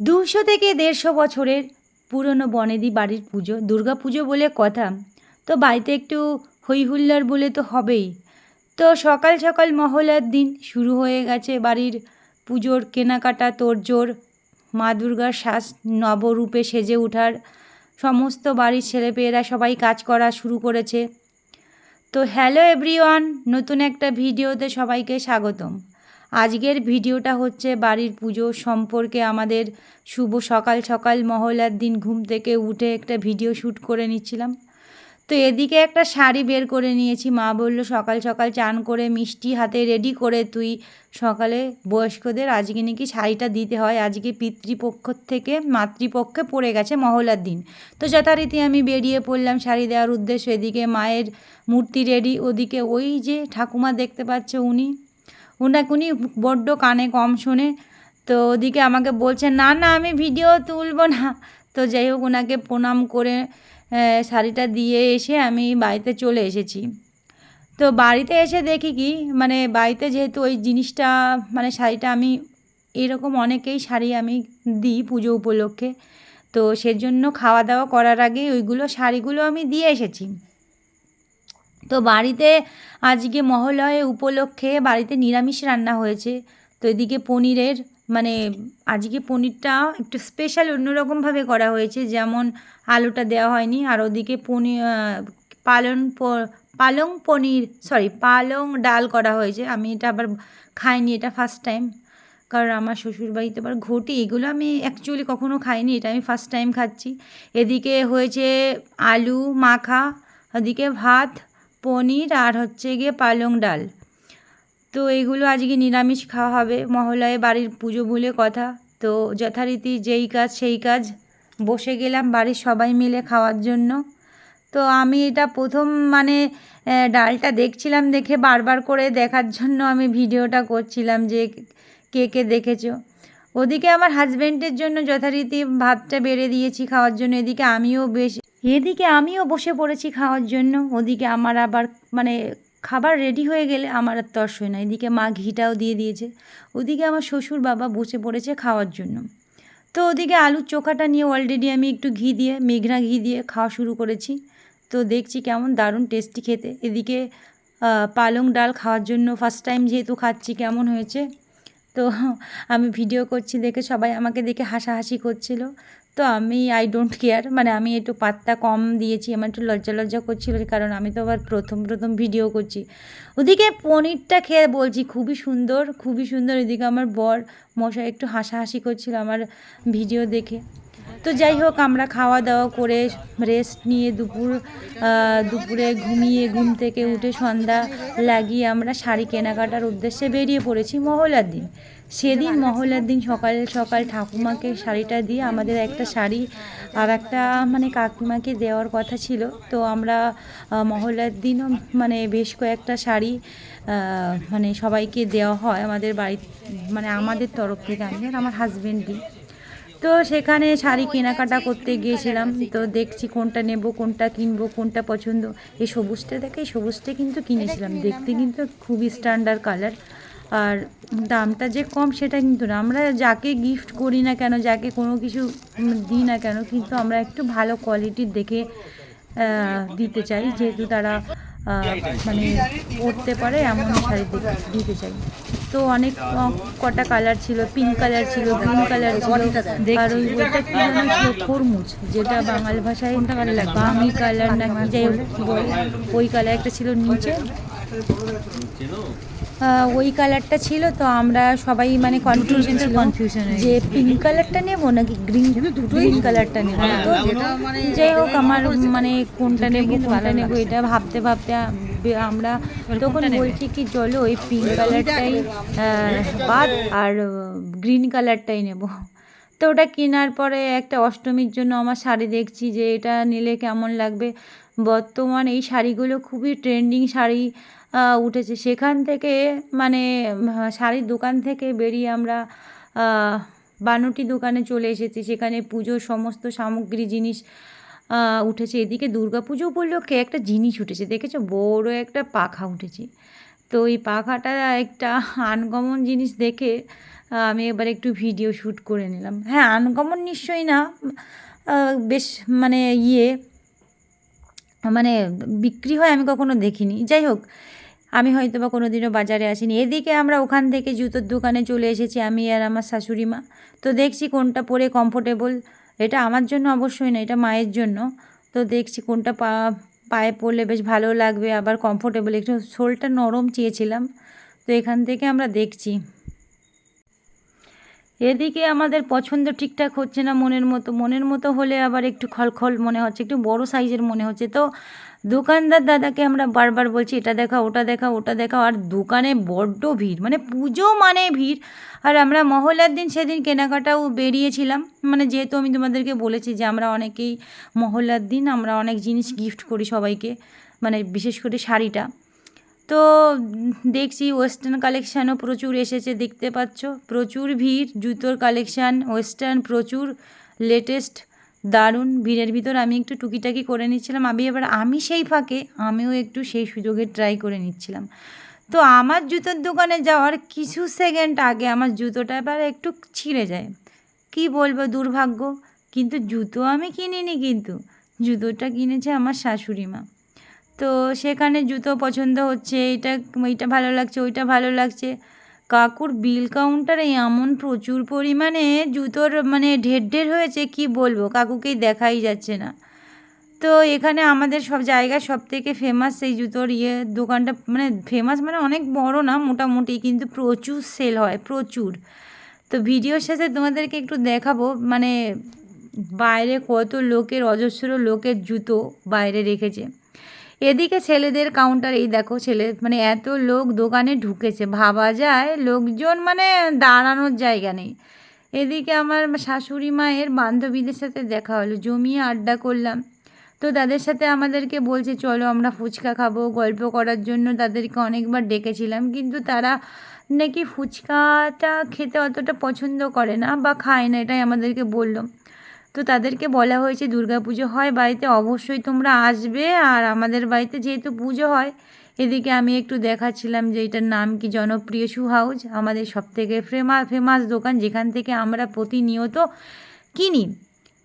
দুশো থেকে দেড়শো বছরের পুরনো বনেদি বাড়ির পুজো, দুর্গা পুজো বলে কথা। তো বাড়িতে একটু হই হুল্লোড় বলে তো হবেই। তো সকাল সকাল মহলার দিন শুরু হয়ে গেছে বাড়ির পুজোর কেনাকাটা, তোড়জোড়, মা দুর্গার শ্বাস নবরূপে সেজে ওঠার। সমস্ত বাড়ির ছেলেপেয়েরা সবাই কাজ করা শুরু করেছে। তো হ্যালো এভরিওয়ান, নতুন একটা ভিডিওতে সবাইকে স্বাগতম। আজকের ভিডিওটা হচ্ছে বাড়ির পুজো সম্পর্কে আমাদের শুভ সকাল সকাল মহলার দিন ঘুম থেকে উঠে একটা ভিডিও শ্যুট করে নিচ্ছিলাম। তো এদিকে একটা শাড়ি বের করে নিয়েছি। মা বলল, সকাল সকাল চান করে মিষ্টি হাতে রেডি করে তুই সকালে বয়স্কদের। আজকে নাকি শাড়িটা দিতে হয়। আজকে পিতৃপক্ষ থেকে মাতৃপক্ষে পড়ে গেছে মহলার দিন। তো যথারীতি আমি বেরিয়ে পড়লাম শাড়ি দেওয়ার উদ্দেশ্য। এদিকে মায়ের মূর্তি রেডি ওদিকে ওই যে ঠাকুমা দেখতে পাচ্ছে উনি। ওনাকে উনি বড্ড কানে কম শোনে, তো ওদিকে আমাকে বলছে, না না, আমি ভিডিও তুলব না। তো যাই হোক ওনাকে প্রণাম করে শাড়িটা দিয়ে এসে আমি বাড়িতে চলে এসেছি। তো বাড়িতে এসে দেখি কি মানে বাড়িতে যেহেতু ওই জিনিসটা মানে শাড়িটা আমি, এরকম অনেকেই শাড়ি আমি দিই পুজো উপলক্ষে। তো সেজন্য খাওয়া দাওয়া করার আগে ওইগুলো শাড়িগুলো আমি দিয়ে এসেছি। তো বাড়িতে আজকে মহালয়ে উপলক্ষে বাড়িতে নিরামিষ রান্না হয়েছে। তো এদিকে পনিরের মানে আজকে পনিরটা একটু স্পেশাল অন্যরকমভাবে করা হয়েছে, যেমন আলুটা দেওয়া হয়নি, আর ওদিকে পনির পালন পালং পনির সরি পালং ডাল করা হয়েছে। আমি এটা আবার খাইনি, এটা ফার্স্ট টাইম কারণ আমার শ্বশুরবাড়িতে আবার ঘটি, এগুলো আমি অ্যাকচুয়ালি কখনো খাইনি, এটা আমি ফার্স্ট টাইম খাচ্ছি। এদিকে হয়েছে আলু মাখা, ওদিকে ভাত পনির আর হচ্ছে গিয়ে পালং ডাল। তো এগুলো আজকে নিরামিষ খাওয়া হবে। মহলায় বাড়ির পুজো বলে কথা। তো যথারীতি যেই কাজ সেই কাজ। বসে গেলাম বাড়ির সবাই মিলে খাওয়ার জন্য। তো আমি এটা প্রথম মানে ডালটা দেখছিলাম দেখে বারবার করে দেখার জন্য আমি ভিডিওটা করছিলাম যে কে কে দেখেছ। ওদিকে আমার হাজব্যান্ডের জন্য যথারীতি ভাতটা বেড়ে দিয়েছি খাওয়ার জন্য। এদিকে আমিও বেশ এদিকে আমিও বসে পড়েছি খাওয়ার জন্য। ওদিকে আমার আবার মানে খাবার রেডি হয়ে গেলে আমার আর তর্স হয় না। এদিকে মা ঘিটাও দিয়ে দিয়েছে। ওদিকে আমার শ্বশুর বাবা বসে পড়েছে খাওয়ার জন্য। তো ওদিকে আলুর চোখাটা নিয়ে অলরেডি আমি একটু ঘি দিয়ে, মেঘনা ঘি দিয়ে খাওয়া শুরু করেছি। তো দেখছি কেমন দারুণ টেস্টি খেতে। এদিকে পালং ডাল খাওয়ার জন্য ফার্স্ট টাইম যেহেতু খাচ্ছি, কেমন হয়েছে? তো আমি ভিডিও করছি দেখে সবাই আমাকে দেখে হাসাহাসি করছিল। তো আমি আই ডোন্ট কেয়ার মানে আমি একটু পাত্তা কম দিয়েছি, আমার একটু লজ্জা লজ্জা করছিল, কারণ আমি তো আবার প্রথম প্রথম ভিডিও করছি। ওদিকে পনিরটা খেয়ে বলছি, খুবই সুন্দর খুবই সুন্দর, এদিকে আমার বর মশাই একটু হাসাহাসি করছিল আমার ভিডিও দেখে। তো যাই হোক, আমরা খাওয়া দাওয়া করে রেস্ট নিয়ে দুপুর দুপুরে ঘুমিয়ে ঘুম থেকে উঠে সন্ধ্যা লাগিয়ে আমরা শাড়ি কেনাকাটার উদ্দেশ্যে বেরিয়ে পড়েছি মহলার দিন। সেদিন মহলার দিন সকাল সকাল ঠাকুমাকে শাড়িটা দিয়ে আমাদের একটা শাড়ি আর একটা মানে কাকিমাকে দেওয়ার কথা ছিল। তো আমরা মহলার দিনও মানে বেশ কয়েকটা শাড়ি মানে সবাইকে দেওয়া হয় আমাদের বাড়ি মানে আমাদের তরফ থেকে, আমি আর আমার হাজব্যান্ড দিই তো সেখানে শাড়ি কেনাকাটা করতে গিয়েছিলাম। তো দেখছি কোনটা নেব, কোনটা কিনবো, কোনটা পছন্দ। এই সবুজটা দেখে, এই সবুজটা কিন্তু কিনেছিলাম। দেখতে কিন্তু খুবই স্ট্যান্ডার্ড কালার আর দামটা যে কম সেটা কিন্তু না। আমরা যাকে গিফট করি না কেন, যাকে কোনো কিছু দিই না কেন, কিন্তু আমরা একটু ভালো কোয়ালিটির দেখে দিতে চাই। যেহেতু তারা মানে পরতে পারে এমন শাড়ি দিতে চাই। তো অনেক কটা কালার ছিল পিঙ্ক কালার ছিল গ্রিন কালার ছিল। আর ওই ওইটা কি যেন ছিল খরমুজ যেটা বাঙাল ভাষায় বাঙি কালার না কি যাই ওই কালার একটা ছিল নিচে। ওই কালারটা ছিল তো আমরা সবাই মানে কনফিউশন ছিল যে পিঙ্ক কালারটা নেব নাকি গ্রিন গ্রিন কালারটা নেব? তো যাই হোক আমার মানে কোনটা নেব কোনটা নেব এটা ভাবতে ভাবতে আমরা তখন বলছি কি চলো ওই পিঙ্ক কালারটাই বাদ আর গ্রিন কালারটাই নেব। তো ওটা কেনার পরে একটা অষ্টমীর জন্য আমার শাড়ি দেখছি যে এটা নিলে কেমন লাগবে। বর্তমান এই শাড়িগুলো খুবই ট্রেন্ডিং শাড়ি উঠেছে। সেখান থেকে মানে শাড়ির দোকান থেকে বেরিয়ে আমরা আহ, বানুটি দোকানে চলে এসেছি। সেখানে পুজোর সমস্ত সামগ্রী জিনিস উঠেছে। এদিকে দুর্গা পুজো উপলক্ষে একটা জিনিস উঠেছে। দেখেছ? বড় একটা পাখা উঠেছে। তো এই পাখাটা একটা আনকমন জিনিস দেখে আমি এবার একটু ভিডিও শ্যুট করে নিলাম। হ্যাঁ আনকমন নিশ্চয়ই না। বেশ মানে ইয়ে মানে বিক্রি হয় আমি কখনো দেখিনি। যাই হোক, আমি হয়তো বা কোনো দিনও বাজারে আসিনি। এদিকে আমরা ওখান থেকে জুতোর দোকানে চলে এসেছি, আমি আর আমার শাশুড়ি মা। তো দেখছি কোনটা পরে কমফোর্টেবল এটা আমার জন্য অবশ্যই না, এটা মায়ের জন্য। তো দেখছি কোনটা পা, পায়ে পড়লে বেশ ভালো লাগবে, আবার কমফোর্টেবল একটু শোলটা নরম চেয়েছিলাম, তো এখান থেকে আমরা দেখছি। এদিকে আমাদের পছন্দ ঠিকঠাক হচ্ছে না মনের মতো মনের মতো হলে আবার একটু খলখল মনে হচ্ছে, একটু বড় সাইজের মনে হচ্ছে। তো দোকানদার দাদাকে আমরা বারবার বলছি, এটা দেখা ওটা দেখা ওটা দেখা আর দোকানে বড্ড ভিড় মানে পুজো মানে ভিড়। আর আমরা মহলার দিন সেদিন কেনাকাটাও বেরিয়েছিলাম। মানে যেহেতু আমি তোমাদেরকে বলেছি যে আমরা অনেকেই মহলার দিন আমরা অনেক জিনিস গিফট করি সবাইকে মানে বিশেষ করে শাড়িটা। তো দেখছি ওয়েস্টার্ন কালেকশানও প্রচুর এসেছে, দেখতে পাচ্ছ? প্রচুর ভিড়, জুতোর কালেকশান ওয়েস্টার্ন প্রচুর লেটেস্ট দারুণ ভিড়ের ভিতর আমি একটু টুকিটাকি করে নিচ্ছিলাম। আমি এবার, আমি সেই ফাঁকে, আমিও একটু সেই সুযোগে ট্রাই করে নিচ্ছিলাম। তো আমার জুতোর দোকানে যাওয়ার কিছু সেকেন্ড আগে আমার জুতোটা এবার একটু ছিঁড়ে যায়। কি বলব, দুর্ভাগ্য। কিন্তু জুতো আমি কিনিনি কিন্তু। জুতোটা কিনেছে আমার শাশুড়ি মা। তো সেখানে জুতো পছন্দ হচ্ছে এইটা এইটা ভালো লাগছে, ওইটা ভালো লাগছে। কাকুর বিল কাউন্টারে এমন প্রচুর পরিমাণে জুতোর মানে ঢের ঢের হয়েছে, কি বলব? কাকুকেই দেখাই যাচ্ছে না। তো এখানে আমাদের সব জায়গায় সব থেকে ফেমাস সেই জুতোর ইয়ে দোকানটা মানে ফেমাস মানে অনেক বড় না, মোটামুটি কিন্তু প্রচুর সেল হয়, প্রচুর। তো ভিডিওর শেষে তোমাদেরকে একটু দেখাবো মানে বাইরে কত লোকের, অজস্র লোকের জুতো বাইরে রেখেছে। এদিকে ছেলেদের কাউন্টার এই দেখো, ছেলে মানে এত লোক দোকানে ঢুকেছে, ভাবা যায় লোকজন মানে দাঁড়ানোর জায়গা নেই। এদিকে আমার শাশুড়ি মায়ের বান্ধবীদের সাথে দেখা হলো, জমিয়ে আড্ডা করলাম। তো তাদের সাথে আমাদেরকে বলছে, চলো আমরা ফুচকা খাব। গল্প করার জন্য তাদেরকে অনেকবার ডেকেছিলাম, কিন্তু তারা নাকি ফুচকাটা খেতে অতটা পছন্দ করে না বা খায় না, এটাই আমাদেরকে বলল। তো তাদেরকে বলা হয়েছে দুর্গা পুজো হয়, বাড়িতে অবশ্যই তোমরা আসবে। আর আমাদের বাড়িতে যেহেতু পুজো হয়, এদিকে আমি একটু দেখাচ্ছিলাম যে এটার নাম কি, জনপ্রিয় শু হাউস আমাদের সব থেকে ফেমা, ফেমাস দোকান যেখান থেকে আমরা প্রতিনিয়ত কিনি।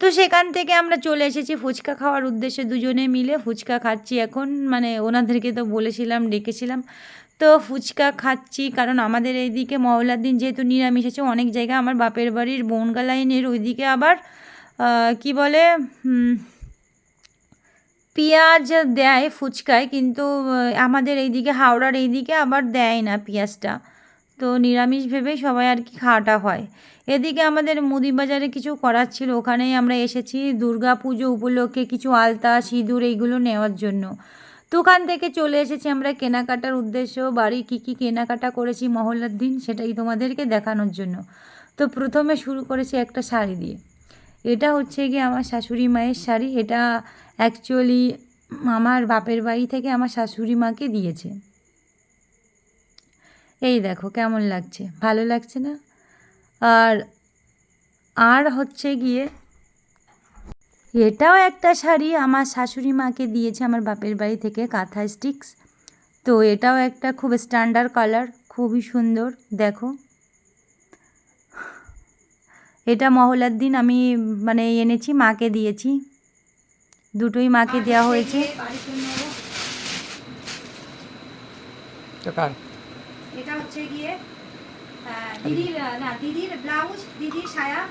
তো সেখান থেকে আমরা চলে এসেছি ফুচকা খাওয়ার উদ্দেশ্যে দুজনে মিলে। ফুচকা খাচ্ছি এখন মানে ওনাদেরকে তো বলেছিলাম, ডেকেছিলাম। তো ফুচকা খাচ্ছি, কারণ আমাদের এইদিকে মহলার দিন যেহেতু নিরামিষ আছে, অনেক জায়গায় আমার বাপের বাড়ির বনগা লাইনের ওইদিকে আবার কি বলে পেঁয়াজ দেয় ফুচকায়, কিন্তু আমাদের এইদিকে, হাওড়ার এইদিকে আবার দেয় না পেঁয়াজটা। তো নিরামিষ ভেবেই সবাই আর কি খাওয়াটা হয়। এদিকে আমাদের মুদি বাজারে কিছু করার ছিল, ওখানেই আমরা এসেছি দুর্গা পুজো উপলক্ষে কিছু আলতা, সিঁদুর এইগুলো নেওয়ার জন্য। ওখান থেকে চলে এসেছি আমরা কেনাকাটার উদ্দেশ্য। বাড়ি কী কী কেনাকাটা করেছি মহল্লার দিন, সেটাই তোমাদেরকে দেখানোর জন্য। তো প্রথমে শুরু করেছি একটা শাড়ি দিয়ে। এটা হচ্ছে গিয়ে আমার শাশুড়ি মায়ের শাড়ি। এটা অ্যাকচুয়ালি আমার বাপের বাড়ি থেকে আমার শাশুড়ি মাকে দিয়েছে। এই দেখো কেমন লাগছে। ভালো লাগছে না? আর আর হচ্ছে গিয়ে এটাও একটা শাড়ি আমার শাশুড়ি মাকে দিয়েছে আমার বাপের বাড়ি থেকে, কাঁথা স্টিক্স তো এটাও একটা খুব স্ট্যান্ডার্ড কালার খুবই সুন্দর। দেখো। এটা মহলার দিন আমি মানে এনেছি মাকে দিয়েছি। দুটোই মাকে দেওয়া হয়েছে। এটা হচ্ছে গিয়ে দিদির না দিদির ব্লাউজ দিদির সায়া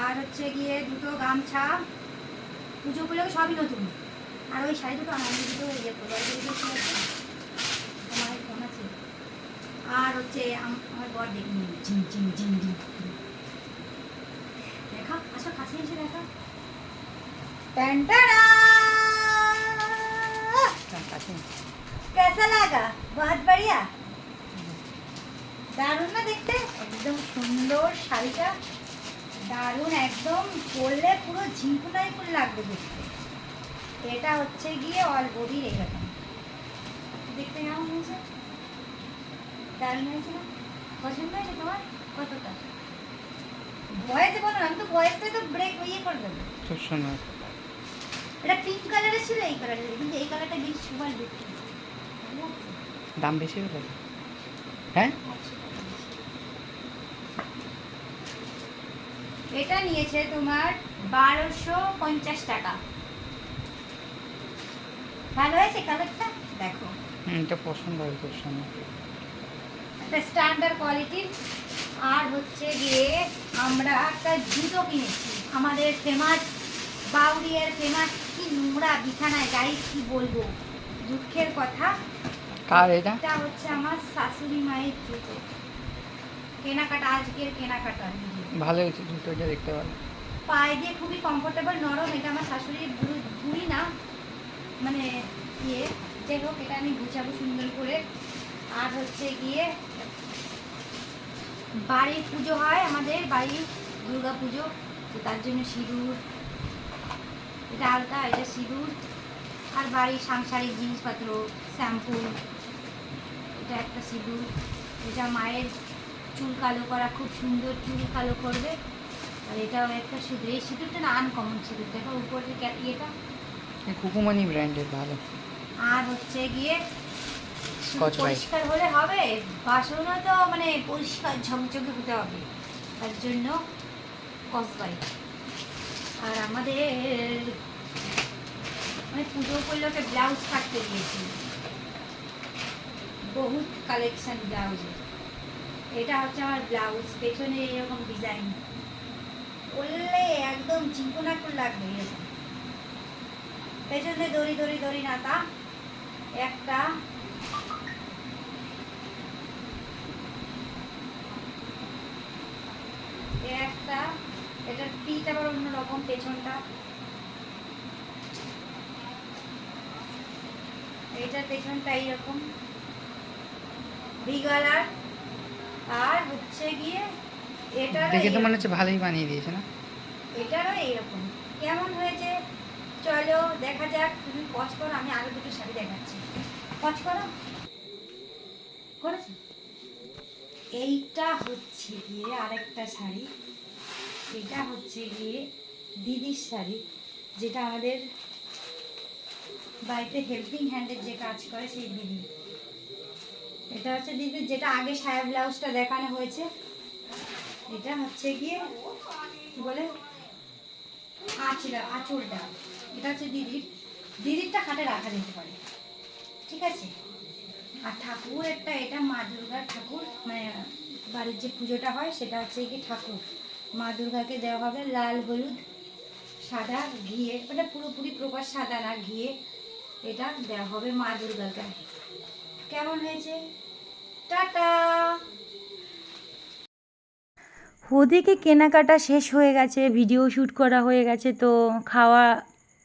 আর হচ্ছে গিয়ে দুটো গামছা। পুজো উপলক্ষে সবই নতুন। আর ওই শাড়ি দুটো আমার দুটো ইয়ে করব আর দুটো কি আছে? আমার ফোন আছে। আর হচ্ছে আমার বর দেখি জিম জিম জিম দেখা আসো কাছে এসে দেখা टंटारा कैसा लगा बहुत बढ़िया দারুণ না দেখতে একদম সুন্দর শাড়িটা দারুণ একদম পরলে পুরো ঝিঙ্কুনাই ফুল লাগবে দেখতে এটা হচ্ছে গিয়ে অল বডির এরকম দেখতে কেমন হয়েছে দারুণ হয়েছে না পছন্দ হয়েছে তোমার কতটা ভয়েসে বলো আমি তো ভয়েসটা তো ব্রেক ইয়ে করে খুব সুন্দর এটা পিঙ্ক কালারের ছিল এই কালারের কিন্তু এই কালারটা বেশ সুপার বিক্রি দাম বেশি হলো? হ্যাঁ? এটা নিয়েছে তোমার বারোশো পঞ্চাশ টাকা। ভালো হয়েছে কালারটা দেখো। হুম, এটা পছন্দ হয় খুব সুন্দর একটা স্ট্যান্ডার্ড কোয়ালিটির আর হচ্ছে গিয়ে আমরা একটা জুতো কিনেছি। আমাদের ফেমাস বাউরিয়ার ফেমাস কি নোংরা বিছানায় গাই কি বলব? দুঃখের কথা। কার এটা? এটা হচ্ছে আমার শাশুড়ি মায়ের জুতো। কেনাকাটা আজকের কেনাকাটা। ভালো হয়েছে জুতো এটা দেখতে ভালো পায়ে দিয়ে খুবই কমফোর্টেবল নরম। এটা আমার শাশুড়ির বুড়ি না। মানে ইয়ে। যাই হোক এটা আমি গুছাবো সুন্দর করে। আর হচ্ছে গিয়ে বাড়ি পুজো হয় আমাদের বাড়ি দুর্গা পুজো তো তার জন্য সিঁদুর এটা আলতা এটা সিঁদুর আর বাড়ির সাংসারিক জিনিসপত্র শ্যাম্পু এটা একটা সিঁদুর এটা মায়ের চুল কালো করা খুব সুন্দর চুল কালো করবে আর এটাও একটা সিঁদুর। এই সিঁদুরটা না আনকমন সিঁদুর দেখো উপরে ইয়েটা। কুকুমানি ব্র্যান্ডের ভালো। আর হচ্ছে গিয়ে শুধু Scotch পরিষ্কার হলে হবে, বাসনও তো মানে পরিষ্কার ঝকঝকে হতে হবে, তার জন্য কসবাই আর আমাদের মানে পুজো উপলক্ষে ব্লাউজ কাটতে দিয়েছি বহুত কালেকশন ব্লাউজের এটা হচ্ছে আমার ব্লাউজ, পেছনে এরকম ডিজাইন। করলে একদম চিকনাকুর লাগবে এরকম। পেছনে দড়ি দড়ি দড়ি নাতা, একটা এ একটা এটার পিঠ আবার অন্যরকম পেছনটা। এটার পেছনটা এইরকম। ভিগালার আর হচ্ছে গিয়ে এটার দেখে তো মনে হচ্ছে ভালোই বানিয়ে দিয়েছে না? এটারও এইরকম। কেমন হয়েছে? চলো দেখা যাক। তুমি পচ করো আমি আরও দুটো শাড়ি দেখাচ্ছি। পচ করো। করেছ? এইটা হচ্ছে গিয়ে আরেকটা শাড়ি। এটা হচ্ছে গিয়ে দিদির শাড়ি, যেটা আমাদের বাড়িতে হেল্পিং হ্যান্ডের যে কাজ করে সেই দিদি। এটা হচ্ছে দিদির যেটা আগে সায়া ব্লাউজটা দেখানো হয়েছে। এটা হচ্ছে গিয়ে কি বলে? আঁচড়া, আঁচড়টা। এটা হচ্ছে দিদির। দিদিরটা খাটে রাখা যেতে পারে। ঠিক আছে? আর ঠাকুর একটা, এটা মা দুর্গার ঠাকুর মানে বাড়ির যে পুজোটা হয়, সেটা হচ্ছে কি ঠাকুর। মা দুর্গাকে দেওয়া হবে লাল, হলুদ, সাদা, ঘিয়ে মানে পুরোপুরি প্রকাশ সাদা না, ঘিয়ে এটা দেওয়া হবে মা দুর্গাকে। কেমন হয়েছে? টাটা! ওদিকে কেনাকাটা শেষ হয়ে গেছে ভিডিও শ্যুট করা হয়ে গেছে, তো খাওয়া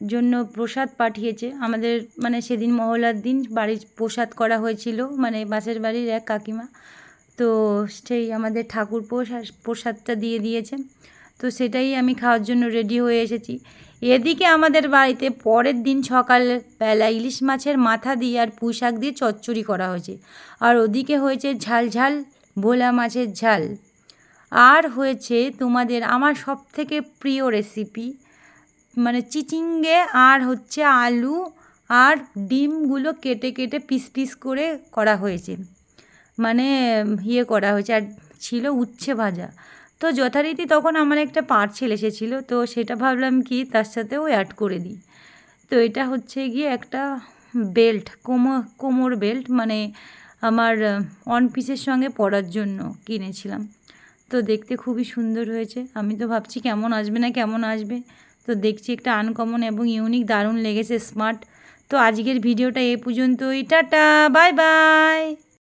জন্য প্রসাদ পাঠিয়েছে। আমাদের মানে সেদিন মহলার দিন বাড়ির প্রসাদ করা হয়েছিল মানে বাসের বাড়ির এক কাকিমা। তো সেই আমাদের ঠাকুর প্রসাদ, প্রসাদটা দিয়ে দিয়েছে। তো সেটাই আমি খাওয়ার জন্য রেডি হয়ে এসেছি। এদিকে আমাদের বাড়িতে পরের দিন সকালবেলা ইলিশ মাছের মাথা দিয়ে আর পুঁই শাক দিয়ে চচ্চড়ি করা হয়েছে। আর ওদিকে হয়েছে ঝাল ঝাল ভোলা মাছের ঝাল। আর হয়েছে তোমাদের আমার সব থেকে প্রিয় রেসিপি মানে চিচিঙ্গে আর হচ্ছে আলু আর ডিমগুলো কেটে কেটে পিস পিস করে করা হয়েছে। মানে ইয়ে করা হয়েছে আর ছিল উচ্ছে ভাজা। তো যথারীতি তখন আমার একটা পার্সেল এসেছিল তো সেটা ভাবলাম কি তার সাথেও অ্যাড করে দিই। তো এটা হচ্ছে গিয়ে একটা বেল্ট কোমর কোমর বেল্ট মানে আমার ওয়ান পিসের সঙ্গে পরার জন্য কিনেছিলাম। তো দেখতে খুবই সুন্দর হয়েছে। আমি তো ভাবছি কেমন আসবে না কেমন আসবে। তো দেখছি একটা আনকমন এবং ইউনিক দারুণ লেগেছে স্মার্ট তো আজকের ভিডিওটা এ পর্যন্তই। Tata bye bye